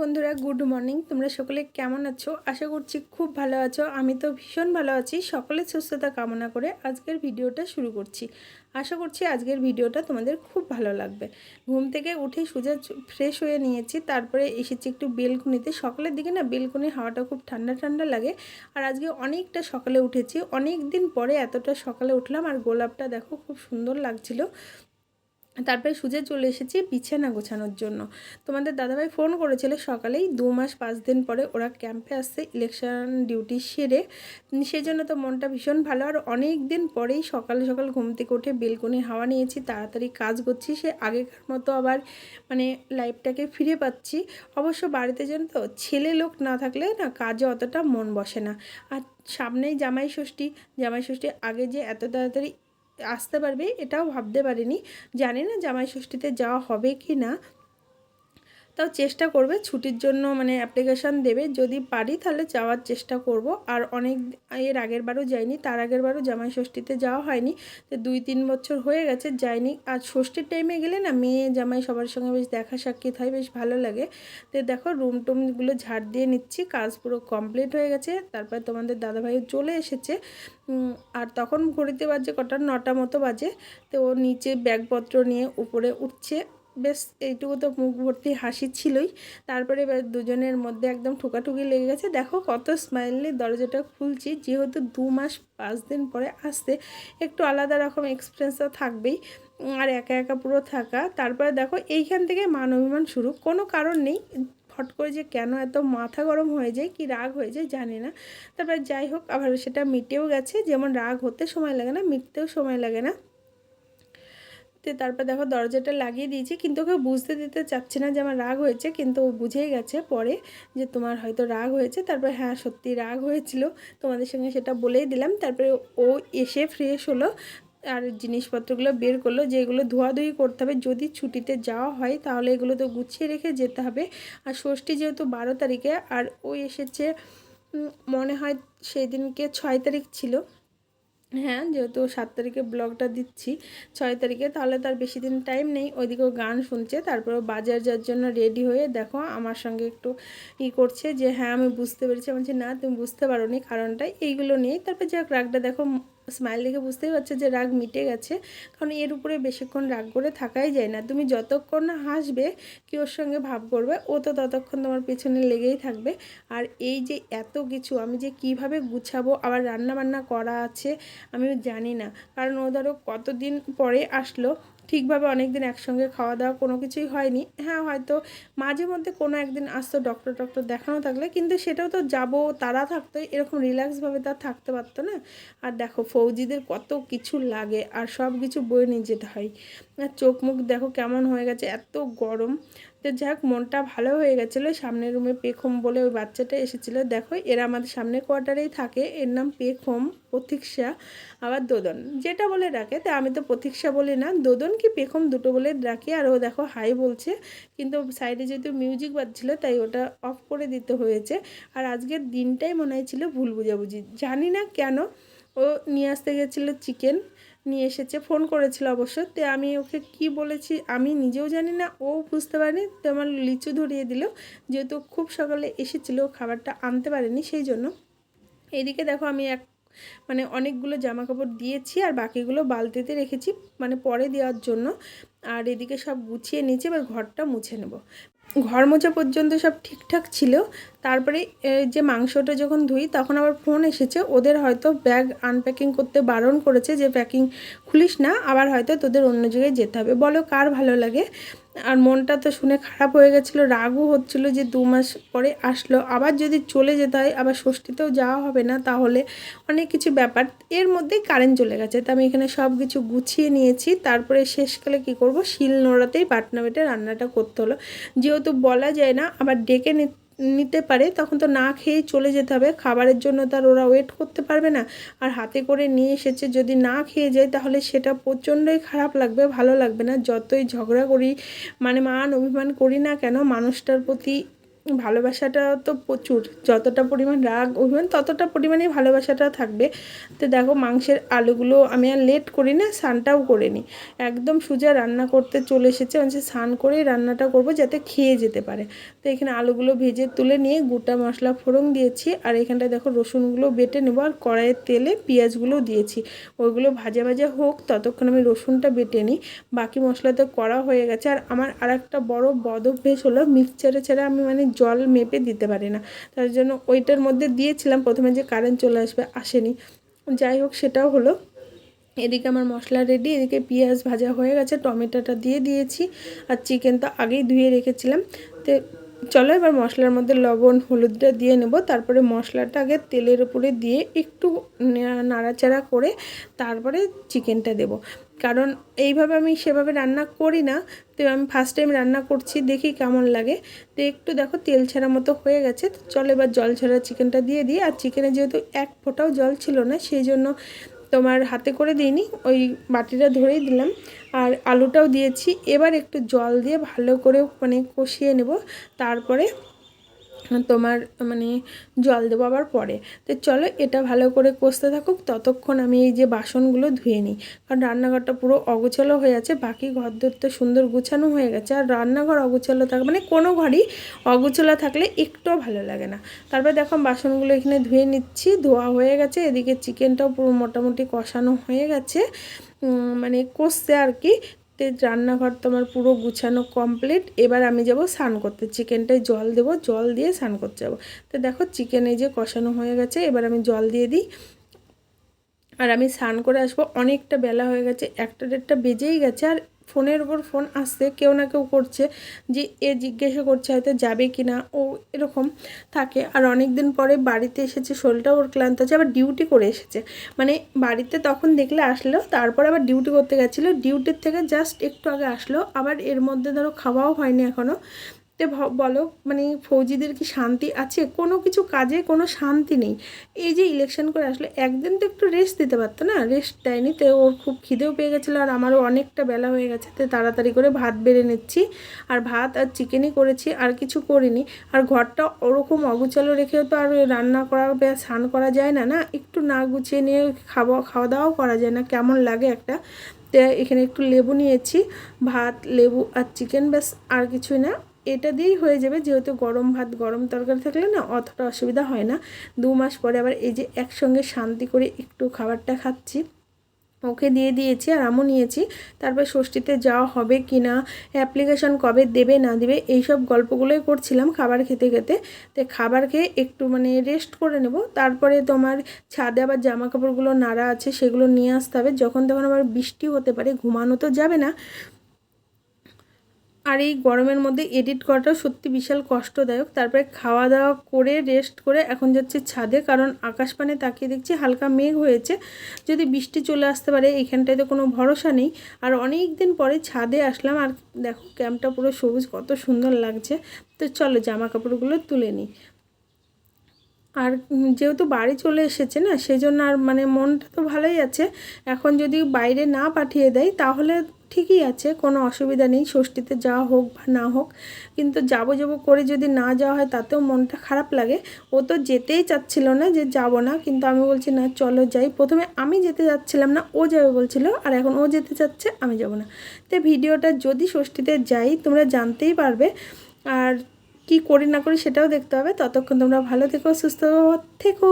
বন্ধুরা, good morning. তোমরা সকলে কেমন আছো? আশা করছি খুব ভালো আছো। আমি তো ভীষণ ভালো আছি। সকলের সুস্থতা কামনা করে আজকের ভিডিওটা শুরু করছি। আশা করছি আজকের ভিডিওটা তোমাদের খুব ভালো লাগবে। ঘুম থেকে উঠে সোজা ফ্রেশ হয়ে নিয়েছি। তারপরে এসেছি একটু বেলকুনিতে। সকালের দিকে না বেলকুনির হাওয়াটা খুব ঠান্ডা ঠান্ডা লাগে। আর আজকে অনেকটা সকালে উঠেছি। অনেক দিন পরে এতটা সকালে উঠলাম। আর গোলাপটা দেখো খুব সুন্দর লাগছিল। তারপরে সুজে চলে এসেছি বিছানা গোছানোর জন্য। তোমাদের দাদাভাই ফোন করেছিল সকালেই দু মাস পাঁচ দিন পরে ওরা ক্যাম্পে আসছে ইলেকশন ডিউটি সেরে। সেই জন্য তো মনটা ভীষণ ভালো। আর অনেক দিন পরেই সকাল সকাল ঘুম থেকে উঠে বেলকনির হাওয়া নিয়েছি, তাড়াতাড়ি কাজ করছি, সে আগেকার মতো আবার মানে লাইফটাকে ফিরে পাচ্ছি। অবশ্য বাড়িতে যেন তো ছেলে লোক না থাকলে না কাজে অতটা মন বসে না। আর সামনেই জামাই ষষ্ঠী জামাই ষষ্ঠী আগে যে এত তাড়াতাড়ি আসতে পারবে এটাও ভাবতে পারিনি। জানি না জামাই ষষ্ঠীতে যাওয়া হবে কি না তাও চেষ্টা করবে, ছুটির জন্য মানে অ্যাপ্লিকেশান দেবে। যদি পারি তাহলে যাওয়ার চেষ্টা করব। আর অনেক এর আগের বারও যাইনি, তার আগের বারও জামাই ষষ্ঠীতে যাওয়া হয়নি। তো দুই তিন বছর হয়ে গেছে, যাইনি। আর ষষ্ঠীর টাইমে গেলে না মেয়ে জামাই সবার সঙ্গে বেশ দেখা সাক্ষাৎ হয়, বেশ ভালো লাগে। তো দেখো রুম টুমগুলো ঝাড় দিয়ে নিচ্ছি, কাজ পুরো কমপ্লিট হয়ে গেছে। তারপরে তোমাদের দাদাভাইও চলে এসেছে। আর তখন ঘড়িতে বাজে কটা? নটা মতো বাজে। তো ও নিচে ব্যাগপত্র নিয়ে উপরে উঠছে। বেশ এইটুকু তো মুখ ভর্তি হাসি ছিলই। তারপরে এবার দুজনের মধ্যে একদম ঠোকাঠুকি লেগে গেছে। দেখো কত স্মাইলি দরজাটা খুলছি, যেহেতু দু মাস পাঁচ দিন পরে আসতে একটু আলাদা রকম এক্সপিরিয়েন্স তো থাকবেই আর একা একা পুরো থাকা। তারপরে দেখো এইখান থেকে মান অভিমান শুরু। কোনো কারণ নেই, ফট করে যে কেন এত মাথা গরম হয়ে যায়, কি রাগ হয়ে যায় জানি না। তারপরে যাই হোক, আবার সেটা মিটেও গেছে, যেমন রাগ হতে সময় লাগে না, মিটতেও সময় লাগে না। তো তারপর দেখো দরজাটা লাগিয়ে দিয়েছি, কিন্তু ওকে বুঝতে দিতে চাচ্ছে না যে আমার রাগ হয়েছে, কিন্তু ও বুঝেই গেছে পরে যে তোমার হয়তো রাগ হয়েছে। তারপর হ্যাঁ সত্যি রাগ হয়েছিল, তোমাদের সঙ্গে সেটা বলেই দিলাম। তারপরে ও এসে ফ্রেশ হলো আর জিনিসপত্রগুলো বের করল যেগুলো ধোয়াধুয়ি করতে হবে। যদি ছুটিতে যাওয়া হয় তাহলে এগুলো তো গুছিয়ে রেখে যেতে হবে। আর ষষ্ঠী যেহেতু বারো তারিখে, আর ও এসেছে মনে হয় সেই দিনকে ছয় তারিখ ছিল। হ্যাঁ যেহেতু সাত তারিখে ব্লগটা দিচ্ছি, ছয় তারিখে, তাহলে তার বেশি দিন টাইম নেই। ওইদিকেও গান শুনছে, তারপরে বাজার যাওয়ার জন্য রেডি হয়ে দেখো আমার সঙ্গে একটু ই করছে যে হ্যাঁ আমি বুঝতে পেরেছি। বলছি, না, তুমি বুঝতে পারো নি কারণটা। এইগুলো নিয়েই, তারপর যাক রাগটা দেখো স্মাইল দেখে বুঝতেই পারছ যে রাগ মিটে গেছে। কারণ এর উপরে বেশিক্ষণ রাগ করে থাকাই যায় না। তুমি যতক্ষণ না হাসবে, কি ওর সঙ্গে ভাব করবে, ও তো ততক্ষণ তোমার পেছনে লেগেই থাকবে। আর এই যে এত কিছু, আমি যে কীভাবে গুছাবো, আবার রান্না বান্না করা আছে আমি জানি না। কারণ ও ধরো কতদিন পরে আসলো ঠিকভাবে অনেক দিন একসঙ্গে খাওয়া দাওয়া কোনো কিছুই হয়নি। হ্যাঁ হয়তো মাঝে মধ্যে কোনো একদিন আসতো ডক্টর ডক্টর দেখানো থাকলে, কিন্তু সেটাও তো যাব, তারা থাকতো, এরকম রিল্যাক্সভাবে তার থাকতে পারতো না। আর দেখো, ফৌজিদের কত কিছু লাগে, আর সব কিছু বয়ে নিয়ে যেতে হয়। চোখ মুখ দেখো কেমন হয়ে গেছে, এত গরম। তো যাক মনটা ভালো হয়ে গেছিল। সামনের রুমে পেখম বলে ওই বাচ্চাটা এসেছিল। দেখো, এরা আমাদের সামনে কোয়ার্টারেই থাকে। এর নাম পেখম, প্রতীক্ষা, আবার দোদন। যেটা বলে ডাকে, তা আমি তো প্রতীক্ষা বলি না। দোদন কি পেখম দুটো বলে ডাকি, আর ও দেখো হাই বলছে। কিন্তু সাইডে যেহেতু মিউজিক বাজছিল, তাই ওটা অফ করে দিতে হয়েছে। আর আজকের দিনটাই মনে হয়েছিল ভুল বুঝাবুঝি। জানি না কেন ও নিয়ে আসতে গেছিল চিকেন নিয়ে এসেছে, ফোন করেছিল অবশ্য। তো আমি ওকে কি বলেছি আমি নিজেও জানি না, ও বুঝতে পারেনি। তো আমার লিচু ধরিয়ে দিল, যেহেতু খুব সকালে এসেছিল, খাবারটা আনতে পারেনি, সেই জন্য। এদিকে দেখো আমি এক মানে অনেকগুলো জামা কাপড় দিয়েছি আর বাকিগুলো বালতিতে রেখেছি মানে পরে দেওয়ার জন্য। আর এদিকে সব গুছিয়ে নিয়েছি, এবার ঘরটা মুছে নেব। ঘর মোছা পর্যন্ত সব ঠিকঠাক ছিল। তারপরে যে মাংসটা যখন ধুই, তখন আবার ফোন এসেছে। ওদের হয়তো ব্যাগ আনপ্যাকিং করতে বারণ করেছে যে, প্যাকিং খুলিস না, আবার হয়তো তোদের অন্য জায়গায় যেতে হবে। বলো, কার ভালো লাগে? আর মনটা তো শুনে খারাপ হয়ে গেছিল, রাগও হচ্ছিল যে দু মাস পরে আসলো। আবার যদি চলে যেতে হয়, আবার ষষ্ঠীতেও যাওয়া হবে না, তাহলে অনেক কিছু ব্যাপার। এর মধ্যেই কারেন্ট চলে গেছে। তো আমি এখানে সব কিছু গুছিয়ে নিয়েছি। তারপরে শেষকালে কি করব? শিল নোড়াতেই বাটনা বেটে রান্নাটা করতে হলো। যেহেতু বলা যায় না, আবার ডেকে নিতে নিতে পারে, তখন তো না খেয়েই চলে যেতে হবে। খাবারের জন্য তার ওরা ওয়েট করতে পারবে না। আর হাতে করে নিয়ে এসেছে, যদি না খেয়ে যায় তাহলে সেটা প্রচণ্ডই খারাপ লাগবে, ভালো লাগবে না। যতই ঝগড়া করি মানে মান অভিমান করি না কেন, মানুষটার প্রতি ভালোবাসাটা তো প্রচুর। যতটা পরিমাণ রাগ অভিমান ততটা পরিমাণে ভালোবাসাটা থাকবে। তো দেখো, মাংসের আলুগুলো আমি আর লেট করি না, স্নানটাও করে নিই একদম সোজা রান্না করতে চলে এসেছে মানে স্নান করেই রান্নাটা করব যাতে খেয়ে যেতে পারে। তো এখানে আলুগুলো ভেজে তুলে নিয়ে গোটা মশলা ফোড়ন দিয়েছি, আর এখানটায় দেখো, রসুনগুলো বেটে নেব, আর কড়াইয়ের তেলে পেঁয়াজগুলো দিয়েছি। ওইগুলো ভাজা ভাজা হোক, ততক্ষণ আমি রসুনটা বেটে নিই। বাকি মশলা তো করা হয়ে গেছে, আর আমার আর একটা বড় বদ অভ্যেস হলো, মিক্সচারে ছাড়া আমি মানে জল মেপে দিতে পারে না। তার জন্য ওইটার মধ্যে দিয়েছিলাম। প্রথমে যে কারেন্ট চলে আসবে, আসেনি। যাই হোক, সেটাও হলো। এদিকে আমার মশলা রেডি এদিকে পেঁয়াজ ভাজা হয়ে গেছে। টমেটোটা দিয়ে দিয়েছি। আর চিকেন তো আগেই ধুয়ে রেখেছিলাম। তো চলো এবার মশলার মধ্যে লবণ, হলুদটা দিয়ে নেব। তারপরে মশলাটা আগে তেলের উপরে দিয়ে একটু নাড়াচাড়া করে তারপরে চিকেনটা দেব। কারণ এইভাবে আমি সেভাবে রান্না করি না। তো আমি ফার্স্ট টাইম রান্না করছি, দেখি কেমন লাগে। তো একটু দেখো তেল ছাড়া মতো হয়ে গেছে। তো চলো এবার জল ছাড়া চিকেনটা দিয়ে দিই। আর চিকেনে যেহেতু এক ফোঁটাও জল ছিল না, সেই জন্য তোমার হাতে করে দিইনি, ওই বাটিটা ধরেই দিলাম। আর আলুটাও দিয়েছি। এবার একটু জল দিয়ে ভালো করে মানে কষিয়ে নেব। তারপরে তোমার মানে জল দেবো আবার পরে। তো চলো এটা ভালো করে কষতে থাকুক, ততক্ষণ আমি এই যে বাসনগুলো ধুয়ে নিই। কারণ রান্নাঘরটা পুরো অগোছালো হয়ে আছে, বাকি ঘরদোর তো সুন্দর গুছানো হয়ে গেছে। আর রান্নাঘর অগোছালো থাকে মানে কোনো ঘরই অগোছালো থাকলে একটুও ভালো লাগে না। তারপর দেখো বাসনগুলো এখানে ধুয়ে নিচ্ছি, ধোয়া হয়ে গেছে। এদিকে চিকেনটাও পুরো মোটামুটি কষানো হয়ে গেছে। মানে কষছে আর কি রান্নাঘর তো আমার পুরো গুছানো কমপ্লিট এবার আমি যাব স্নান করতে। চিকেনটায় জল দেব, জল দিয়ে স্নান করতে যাব। তো দেখো চিকেন এই যে কষানো হয়ে গেছে, এবার আমি জল দিয়ে দিই। আর আমি স্নান করে আসব। অনেকটা বেলা হয়ে গেছে, একটা দেড়টা বেজেই গেছে। আর ফোনের উপর ফোন আসছে, কেউ না কেউ করছে যে এ জিজ্ঞাসা করছে হয়তো যাবে কি না ও এরকম থাকে। আর অনেক দিন পরে বাড়িতে এসেছে, শরীরটাও ওর ক্লান্ত আছে, আবার ডিউটি করে এসেছে। মানে বাড়িতে তখন দেখলে আসলো, তারপর আবার ডিউটি করতে গেছিল। ডিউটির থেকে জাস্ট একটু আগে আসলো, আবার এর মধ্যে ধরো খাওয়াও হয়নি এখনও তে বলো মানে ফৌজিদের কি শান্তি আছে? কোনো কিছু কাজে কোনো শান্তি নেই। এই যে ইলেকশন করে আসলে, একদিন তো একটু রেস্ট দিতে পারতো না? রেস্ট দেয়নি তো ওর খুব খিদেও পেয়ে গেছিল আর আমারও অনেকটা বেলা হয়ে গেছে। তো তাড়াতাড়ি করে ভাত বেড়ে নিচ্ছি। আর ভাত আর চিকেনই করেছি, আর কিছু করিনি। আর ঘরটা ওরকম অগুচালো রেখেও তো আর রান্না করা বা স্নান করা যায় না না? একটু না গুছিয়ে নিয়ে খাওয়া খাওয়া দাওয়াও করা যায় না। কেমন লাগে একটা? তো এখানে একটু লেবু নিয়েছি, ভাত, লেবু আর চিকেন ব্যাস, আর কিছুই না। এটা দিয়েই হয়ে যাবে, যেহেতু গরম ভাত, গরম তরকারি থাকলে না অতটা অসুবিধা হয় না। দু মাস পরে আবার এই যে একসঙ্গে শান্তি করে একটু খাবারটা খাচ্ছি। ওকে দিয়ে দিয়েছি আর আমও নিয়েছি। তারপর ষষ্ঠীতে যাওয়া হবে কি না অ্যাপ্লিকেশন কবে দেবে, না দেবে, এইসব গল্পগুলোই করছিলাম খাবার খেতে খেতে। তো খাবার খেয়ে একটু মানে রেস্ট করে নেব। তারপরে তোমার ছাদে আবার জামা কাপড়গুলো নাড়া আছে, সেগুলো নিয়ে আসতে হবে। যখন তখন আবার বৃষ্টি হতে পারে, ঘুমানো তো যাবে না। আর এই গরমের মধ্যে এডিট করাটাও সত্যি বিশাল কষ্টদায়ক। তারপরে খাওয়া দাওয়া করে রেস্ট করে এখন যাচ্ছে ছাদে, কারণ আকাশ পানে তাকিয়ে দেখছি হালকা মেঘ হয়েছে। যদি বৃষ্টি চলে আসতে পারে, এইখানটায় তো কোনো ভরসা নেই। আর অনেক দিন পরে ছাদে আসলাম, আর দেখো ক্যাম্পটা পুরো সবুজ, কত সুন্দর লাগছে। তো চলো জামা কাপড়গুলো তুলে নিই। আর যেহেতু বাড়ি চলে এসেছে না সেই জন্য আর মানে মনটা তো ভালোই আছে। এখন যদি বাইরে না পাঠিয়ে দেয়, তাহলে ঠিকই আছে, কোনো অসুবিধা নেই, ষষ্ঠীতে যাওয়া হোক বা না হোক। কিন্তু যাব যাব করে যদি না যাওয়া হয়, তাতেও মনটা খারাপ লাগে। ও তো যেতেই চাচ্ছিল না যে যাব না, কিন্তু আমি বলছি, না, চলো যাই। প্রথমে আমি যেতে যাচ্ছিলাম না, ও যাবে বলছিল, আর এখন ও যেতে চাচ্ছে, আমি যাব না। তো ভিডিওটা যদি ষষ্ঠীতে যাই, তোমরা জানতেই পারবে। আর কি করি না করি সেটাও দেখতে হবে। ততক্ষণ তোমরা ভালো থেকো, সুস্থ থেকো।